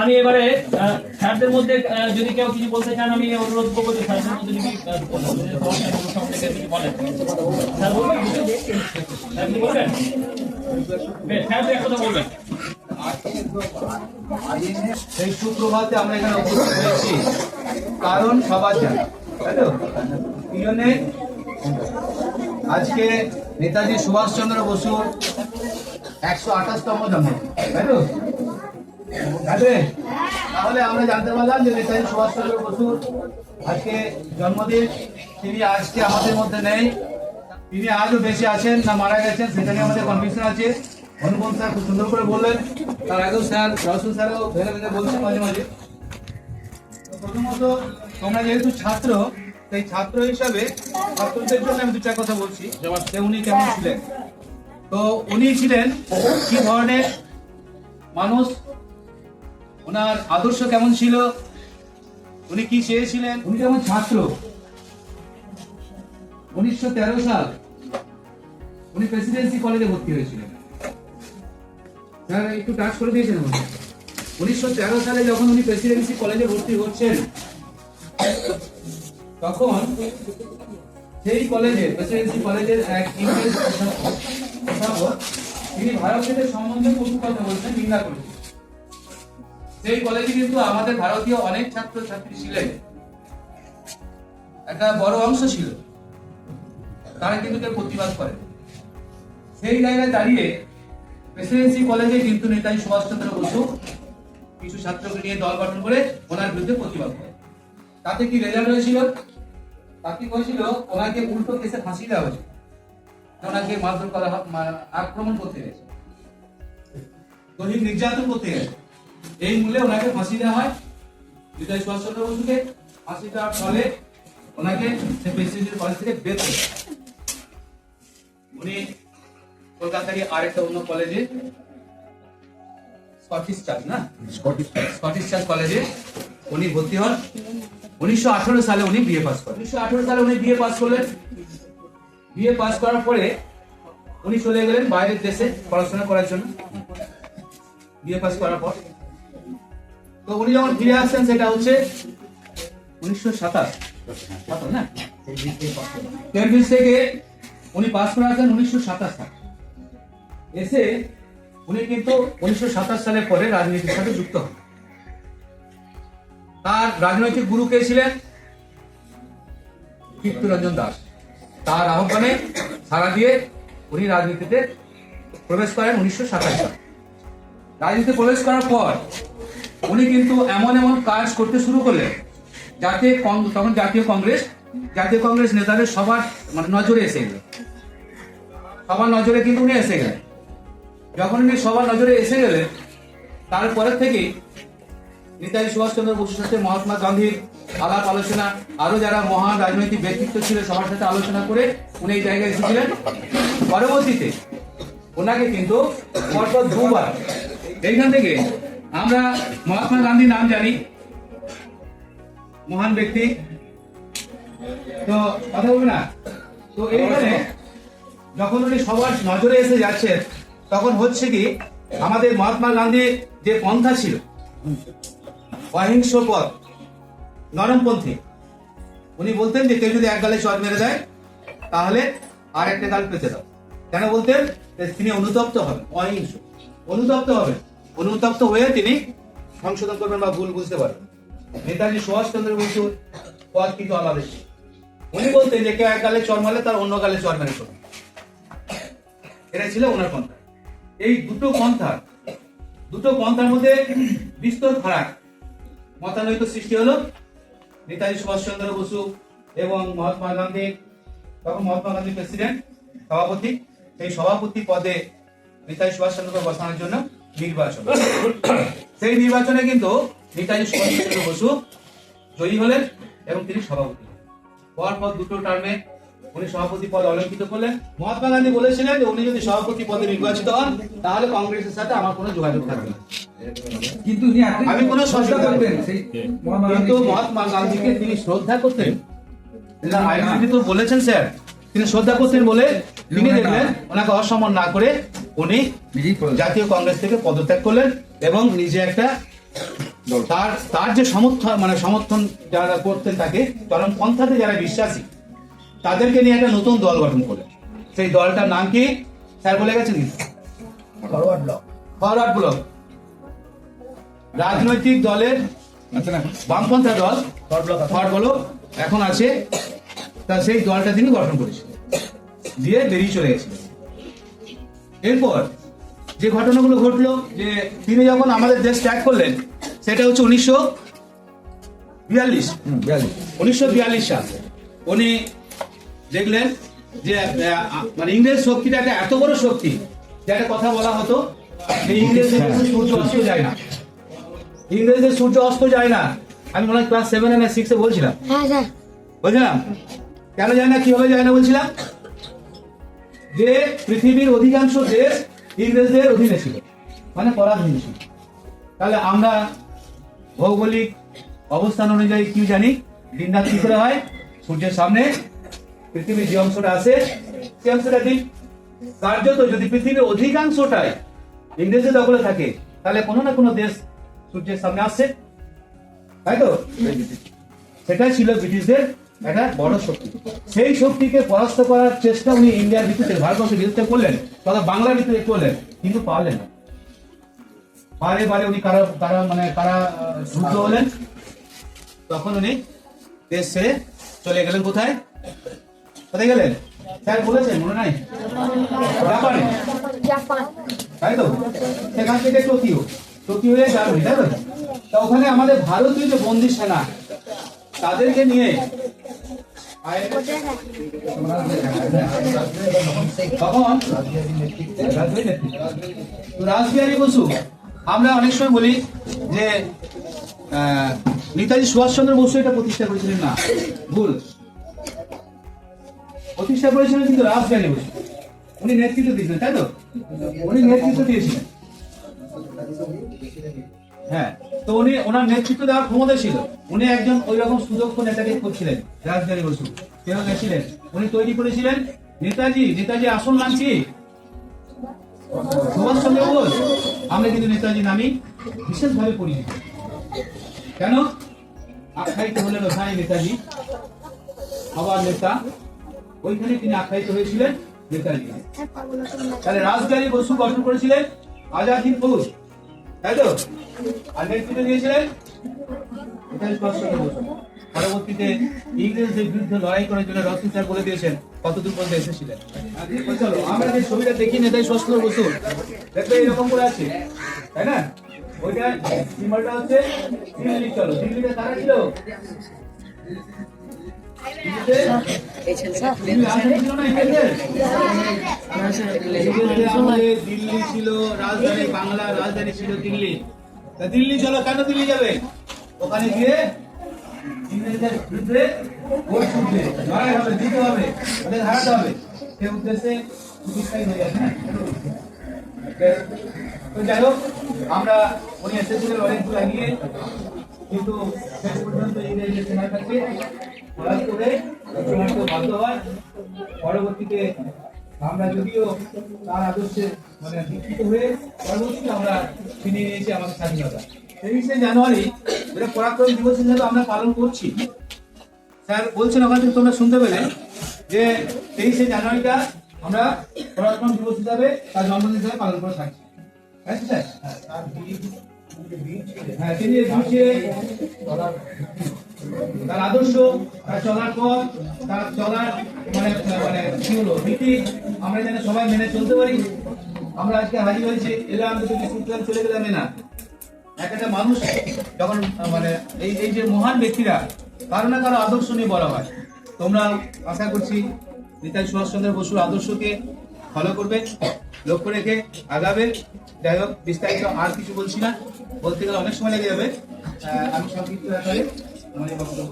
আমি এবারে স্যারদের মধ্যে যদি কেউ কিছু বলতে চান আমি অনুরোধ করব যে স্যারদের মধ্যে যদি স্যার বলবেন? বলবেন? বেশ, স্যার তো এক কথা বলবেন। সেই সুপ্রভাতে আমরা এখানে উপস্থিত হয়েছি। কারণ সবার জানা তাই তো? আজকে নেতাজি সুভাষচন্দ্র বসুর একশো আঠাশতম জন্ম তাই তো? তাহলে আমরা জানতে পারলাম যে নেতাজি সুভাষচন্দ্র বসুর আজকে জন্মদিন। তিনি আজকে আমাদের মধ্যে নেই। তিনি আজও বেশি আছেন না মারা গেছেন, সেটা নিয়ে আমাদের কনফিউশন আছে। অনুপম স্যার খুব সুন্দর করে বললেন। তার আগেও স্যার রসুন স্যারও ভেঙে ভেঙে বলছেন মাঝে মাঝে। প্রথমত, তোমরা যেহেতু ছাত্র, সেই ছাত্র হিসাবে ছাত্রদের জন্য আমি দু চার কথা বলছি। যে উনি কেমন ছিলেন? তো উনি ছিলেন কি ধরনের মানুষ ওনার আদর্শ কেমন ছিল? উনি কি চেয়েছিলেন? উনি যেমন ছাত্র? উনিশশো তেরো সাল উনি প্রেসিডেন্সি কলেজে ভর্তি হয়েছিলেন। স্যার, একটু টাচ করে দিয়েছেন উনিশশো তেরো সালে যখন উনি প্রেসিডেন্সি কলেজে ভর্তি হচ্ছেন, তখন সেই কলেজে, প্রেসিডেন্সি কলেজের এক ইংরেজ তিনি ভারতীয়দের সম্বন্ধে কটু কথা বলছেন, নিন্দা করেছেন। সেই কলেজে কিন্তু আমাদের ভারতীয় অনেক ছাত্র ছাত্রী ছিলেন, একটা বড় অংশ ছিল, তারা কিন্তু কেউ প্রতিবাদ করে। সেই জায়গায় দাঁড়িয়ে প্রেসিডেন্সি কলেজে কিন্তু নেতাজি সুভাষচন্দ্র বসু কিছু ছাত্রকে নিয়ে দল গঠন করে ওনার বিরুদ্ধে প্রতিবাদ করে। তাতে কি রেজাল্ট হয়েছিল? তাতে হয়েছিল? ওনাকে উল্টো কেসে ফাঁসি দেওয়া হয়েছিল। ওনাকে মারধর করা আক্রমণ করতে গেছে দৈহিক নির্যাতন করতে গেছে এই মূল্যে ওনাকে ফাঁসি দেওয়া হয়। নেতাজি সুভাষচন্দ্র বসুকে ফাঁসি দেওয়ার ফলে ওনাকে সে প্রেসিডেন্সি কলেজ থেকে বের করে। উনি কলকাতারই আরেকটা অন্য কলেজে স্কটিশ চার্চ না? স্কটিশ চার্চ কলেজে উনি ভর্তি হন। উনিশশো আঠারো সালে উনি বিএ পাস করেন। উনিশশো আঠারো সালে উনি বিএ পাস করলেন। বিএ পাস করার পরে উনি চলে গেলেন বাইরের দেশে পড়াশোনা করার জন্য। বিএ পাস করার পর তো উনি যখন ফিরে আসছেন, সেটা হচ্ছে উনিশশো সাতাশ। না? কেমব্রিজ থেকে উনি পাস করে আসেন উনিশশো সাতাশ এসে উনি কিন্তু উনিশশো সাতাশ পরে রাজনীতির সাথে যুক্ত হন। তার রাজনৈতিক গুরু কে ছিলেন? কীর্তিরঞ্জন দাস। তার আহ্বানে সারা দিয়ে উনি রাজনীতিতে প্রবেশ করেন উনিশশো সাতাশ সালে। রাজনীতিতে প্রবেশ করার পর উনি কিন্তু এমন এমন কাজ করতে শুরু করলেন, যাতে তখন জাতীয় কংগ্রেস জাতীয় কংগ্রেস নেতাদের সবার মানে নজরে এসে গেল। সবার নজরে কিন্তু উনি এসে গেলেন। যখন উনি সবার নজরে এসে গেলেন, তারপরের থেকেই নেতাজি সুভাষচন্দ্র বসুর সাথে মহাত্মা গান্ধীর আলাপ আলোচনা, আরও যারা মহান রাজনৈতিক ব্যক্তিত্ব ছিল সবার সাথে আলোচনা করে উনি এই জায়গায় এসেছিলেন। পরবর্তীতে ওনাকে কিন্তু পরপর দুবার এইখান থেকে আমরা মহাত্মা গান্ধীর নাম জানি। মহান ব্যক্তি। তো কথা বলবে না? তো এইখানে যখন উনি সবার নজরে এসে যাচ্ছেন, তখন হচ্ছে কি, আমাদের মহাত্মা গান্ধীর যে পন্থা ছিল অহিংস পথ নরমপন্থী, উনি বলতেন যে কেউ যদি এক গালে চট মেরে দেয়, তাহলে আর একটা গাল পেতে দাও। কেন বলতেন? তিনি অনুতপ্ত হবেন, অহিংস। অনুতপ্ত হবেন। অনুতপ্ত হয়ে তিনি সংশোধন করবেন বা ভুল বুঝতে পারবেন। নেতাজি সুভাষচন্দ্র বসুর পথ কিন্তু ছিল উনি বলতেন যে কেউ এক গালে চর মারলে তার অন্য গালে চর মেরে শোনা এটা ছিল ওনার পন্থা। এই দুটো পন্থা, দুটো পন্থার মধ্যে বিস্তর ফারাক। মতানৈক্য সৃষ্টি হলো নেতাজি সুভাষচন্দ্র বসু এবং মহাত্মা গান্ধী, তখন মহাত্মা গান্ধী প্রেসিডেন্ট, সভাপতি। সেই সভাপতি পদে নেতাজি সুভাষচন্দ্রকে বসানোর জন্য নির্বাচন। সেই নির্বাচনে কিন্তু নেতাজি সুভাষচন্দ্র বসু জয়ী হলেন এবং তিনি সভাপতি। হলেন। হওয়ার পর দুটো টার্মে উনি সভাপতি পদ অলঙ্কিত করলেন। মহাত্মা গান্ধী বলেছিলেন যে উনি যদি সভাপতি পদে নির্বাচিত হন তাহলে কংগ্রেসের সাথে আমার কোনো যোগাযোগ থাকবে না। কিন্তু উনি আমি কোনো শ্রদ্ধা করতেন মহাত্মা কিন্তু গান্ধীকে। মহাত্মা গান্ধীকে তিনি শ্রদ্ধা করতেন। আইনজীবী তো বলেছেন স্যার। তিনি শ্রদ্ধা করতেন বলে তিনি দেখলেন ওনাকে অসম্মান না করে উনি জাতীয় কংগ্রেস থেকে পদত্যাগ করলেন এবং নিজে একটা তার তার যে সমর্থন মানে সমর্থন যারা করতেন তাকে চরম পন্থাতে যারা বিশ্বাসী তাদেরকে নিয়ে একটা নতুন দল গঠন করে সেই দলটার নাম কি? স্যার বলে গেছেন ফরওয়ার্ড ব্লক। Forward block. রাজনৈতিক দলের আচ্ছা বামপন্থা দল। ফরওয়ার্ড ব্লক এখন আছে তা সেই দলটা তিনি গঠন করেছিলেন দিয়ে বেরিয়ে চলে গেছিলেন এরপর যে ঘটনাগুলো ঘটলো যে তিনি যখন আমাদের দেশ ত্যাগ করলেন সেটা হচ্ছে উনিশশো বিয়াল্লিশ। উনিশশো বিয়াল্লিশ সাল। উনি দেখলেন যে মানে ইংরেজ শক্তিটা একটা এত বড় শক্তি যে একটা কথা বলা হতো যে ইংরেজদের দেশে সূর্য অস্ত যায় না। ইংরেজদের সূর্য অস্ত যায় না। আমি মনে হয় ক্লাস সেভেন না সিক্সে বলছিলাম। হ্যাঁ স্যার বলছিলাম? কেন যায় না কীভাবে যায় না বলছিলাম? যে পৃথিবীর অধিকাংশ দেশ ইংরেজদের অধীনে ছিল মানে পরাধীন ছিল। তাহলে আমরা ভৌগোলিক অবস্থান অনুযায়ী কি জানি? দিন রাত কি করে হয়? সূর্যের সামনে পৃথিবীর যে অংশটা আছে সেই অংশটা দিন কার্যত যদি পৃথিবীর অধিকাংশটাই ইংরেজের দখলে থাকে, তাহলে কোনো না কোনো দেশ সূর্যের সামনে আসছে। তাই তো? সেটাই ছিল ব্রিটিশদের একটা বড় শক্তি। সেই শক্তিকে পরাস্ত করার চেষ্টা উনি ইন্ডিয়ার ভিত্তিতে ভারতবর্ষের বিরুদ্ধে করলেন তথা বাংলার ভিত্তিতে করলেন কিন্তু পারলেন না। বারে বারে উনি কারা কারা মানে কারা যুদ্ধ হলেন তখন উনি দেশ ছেড়ে চলে গেলেন কোথায়? কোথায় গেলেন? স্যার বলেছেন মনে নাই? জাপানে। তাই তো? সেখান থেকে টোকিও। টোকিও হয়ে জার্মানি তাই তো? তা ওখানে আমাদের ভারতীয় যে বন্দি সেনা তাদেরকে নিয়ে রাসবিহারী বসু, আমরা অনেক সময় বলি যে নেতাজি সুভাষচন্দ্র বসু এটা প্রতিষ্ঠা করেছিলেন না? ভুল। প্রতিষ্ঠা করেছিলেন কিন্তু রাসবিহারী বসু। উনি নেতৃত্ব দিয়েছিলেন, তাই তো? উনি নেতৃত্ব দিয়েছিলেন। হ্যাঁ তো উনি ওনার নেতৃত্ব দেওয়ার ক্ষমতা ছিল। উনি একজন ওই রকম সুদক্ষ নেতাকে করছিলেন রাজধানী বসু। কেউ গেছিলেন? উনি তৈরি করেছিলেন? নেতাজি নেতাজি আসল নাম কি? সুভাষচন্দ্র বোস। আমরা কিন্তু নেতাজি নামই বিশেষভাবে পরিচিত কেন? আখ্যায়িত হলেন ওখানে নেতাজি। আবার নেতা। ওইখানে তিনি আখ্যায়িত হয়েছিলেন নেতাজি। তাহলে রাজধানী বসু গঠন করেছিলেন আজাদ হিন্দ তাই তো? আর নেতৃত্ব দিয়েছিলেন পরবর্তীতে ইংরেজদের বিরুদ্ধে লড়াই করার জন্য রতন স্যার বলে দিয়েছেন কতদূর পর্যন্ত এসেছিলেন? চলো আমরা যে ছবিটা দেখি বসু দেখবে এরকম করে আছে তাই না? ওইটা সিম্বলটা হচ্ছে দিল্লি চলো। দিল্লিতে কারা ছিল? দিল্লি রাজধানী ছিল রাজধানী বাংলা রাজধানী ছিল দিল্লি। তা দিল্লি চলো কেন দিল্লি যাবে? ওখানে গিয়ে ইংরেজদের বিরুদ্ধে ভোট ছুটবে লড়াই হবে দিতে হবে, ওদের হারাতে হবে সে উদ্দেশ্যে প্রতিষ্ঠাই হয়ে হ্যাঁ? তো যাই হোক, আমরা উনি এসেছিলেন অনেকগুলো লাগিয়ে কিন্তু শেষ পর্যন্ত ইংরেজদের সেনার কাছে পরাস্ত হয়ে চূড়ান্ত বাধ্য হয় পরবর্তীতে আমরা যদিও তার আদর্শে মানে দীক্ষিত হয়ে পরবর্তীতে আমরা ছিনিয়ে নিয়েছি আমাদের স্বাধীনতা তেইশে জানুয়ারি যেটা পরাক্রম দিবস হিসেবে আমরা পালন করছি, স্যার বলছেন ওখান থেকে তোমরা শুনতে পেলে যে তেইশে জানুয়ারিটা আমরা পরাক্রম দিবস হিসাবে তার জন্মদিন হিসাবে পালন করে স্যার? হ্যাঁ তিনি তার আদর্শ, তার চলার পথ, তার চলার মানে মানে কি হলো নীতি আমরা যেন সবাই মেনে চলতে পারি। আমরা আজকে হাজির হয়েছি, এলাম, দুটো চলে গেলাম না এক একটা মানুষ যখন মানে এই এই যে মহান ব্যক্তিরা, কারও না কারও আদর্শ নিয়ে বলা হয়। তোমরা আশা করছি নেতাজি সুভাষচন্দ্র বসুর আদর্শকে ফলো করবে, লক্ষ্য রেখে আগাবে। যাই হোক, বিস্তারিত আর কিছু বলছি না। বলতে গেলে অনেক সময় লেগে যাবে। আমি সংক্ষিপ্ত আকারে বক্তব্য।